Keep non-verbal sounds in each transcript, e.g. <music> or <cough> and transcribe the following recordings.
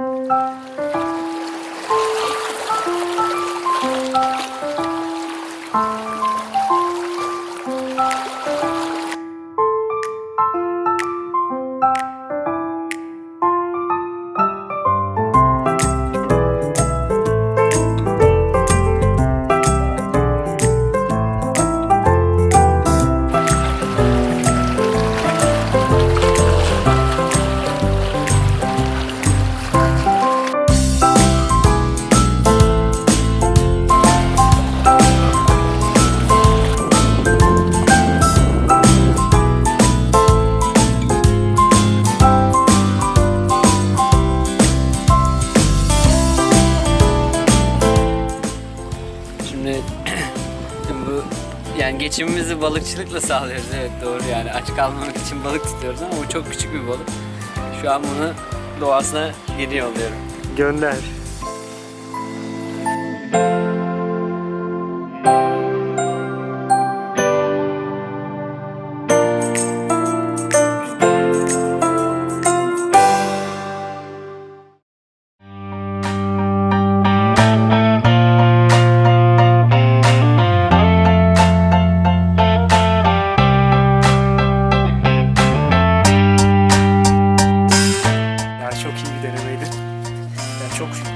Música Şimdi <clears throat> bu yani geçimimizi balıkçılıkla sağlıyoruz evet doğru yani aç kalmamak için balık tutuyoruz ama bu çok küçük bir balık. Şu an bunu doğasına geri yolluyorum. Gönder.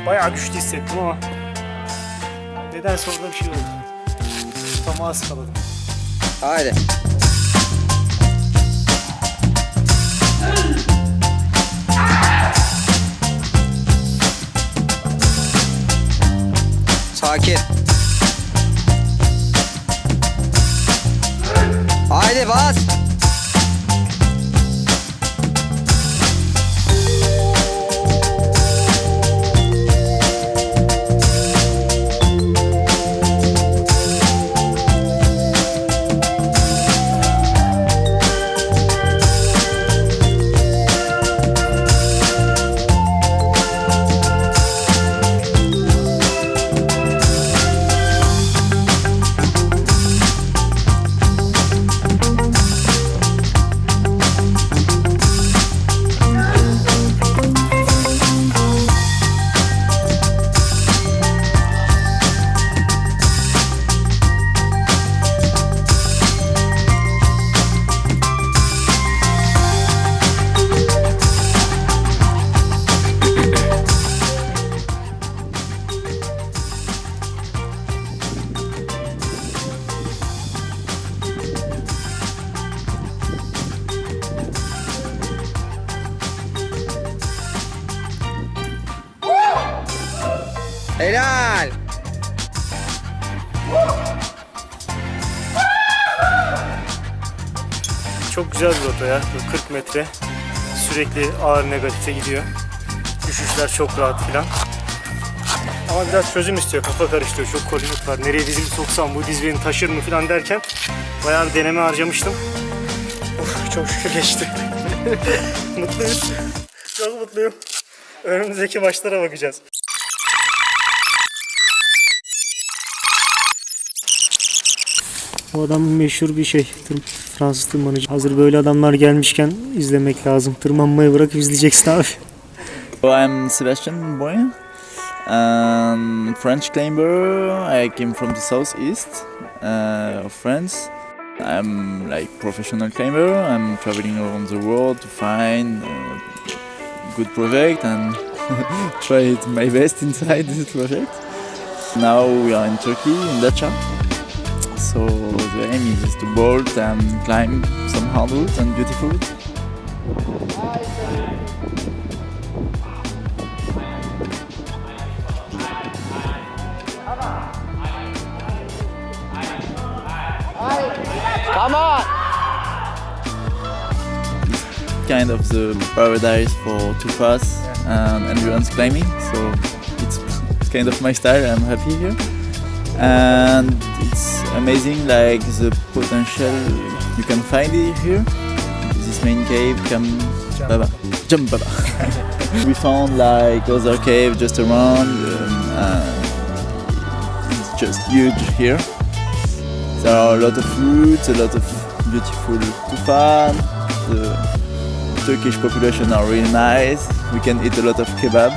Bayağı güçlü hissettim ama nedense orada bir şey oldu. Tutamağı ıskaladım. Haydi. Sakin. Haydi bas. Helal. Çok güzel bir rota ya. Böyle 40 metre. Sürekli ağır negatife gidiyor. Düşüşler çok rahat filan. Ama biraz çözüm istiyor. Kafa karıştırıyor. Çok koordinat var. Nereye dizimi soksam bu diz beni taşır mı filan derken bayağı bir deneme harcamıştım. Of çok şükür geçti. <laughs> Mutluyuz. Çok mutluyum. Önümüzdeki maçlara bakacağız. O adam meşhur bir şey. Tır- Fransız tırmanıcı. Hazır böyle adamlar gelmişken izlemek lazım. Tırmanmayı bırakıp izleyeceksin abi. <laughs> I'm Sebastian Boyen, um, French climber. I came from the southeast uh, of France. I'm like professional climber. I'm traveling around the world to find uh, good project and <laughs> try my best inside this project. Now we are in Turkey, in Dacia. So the aim is just to bolt and climb some hard routes and beautiful routes. kind of the paradise for too fast and endurance climbing. So it's, it's <laughs> kind of my style. I'm happy here, and it's amazing like the potential you can find it here. This main cave, Kam Baba, Jump Baba. <laughs> we found like other cave just around. Um, it's just huge here. There are a lot of fruits, a lot of beautiful tufan. The Turkish population are really nice, we can eat a lot of kebab.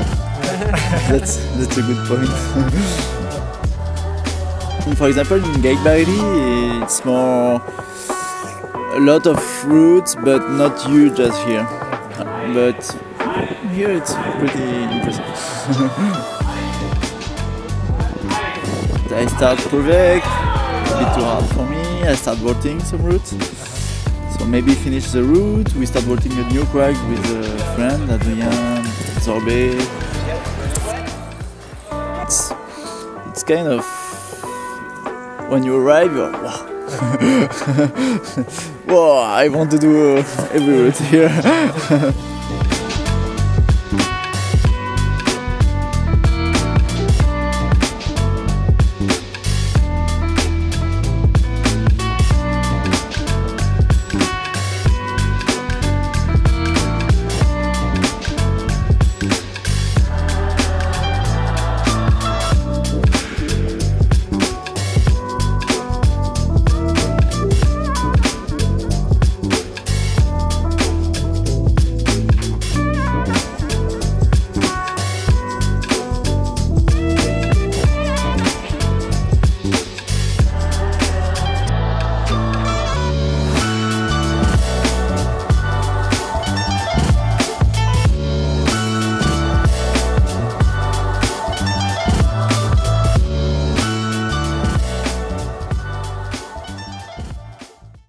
<laughs> that's that's a good point. <laughs> For example, in Gate it's more a lot of fruits, but not huge as here. But here it's pretty impressive. <laughs> I start project, a bit too hard for me. I start voting some routes. So maybe finish the route. We start voting a new crack with a friend, Adrien, Zorbe. It's, it's kind of when you arrive, you're wow. <laughs> Whoa, I want to do uh, every route here. <laughs>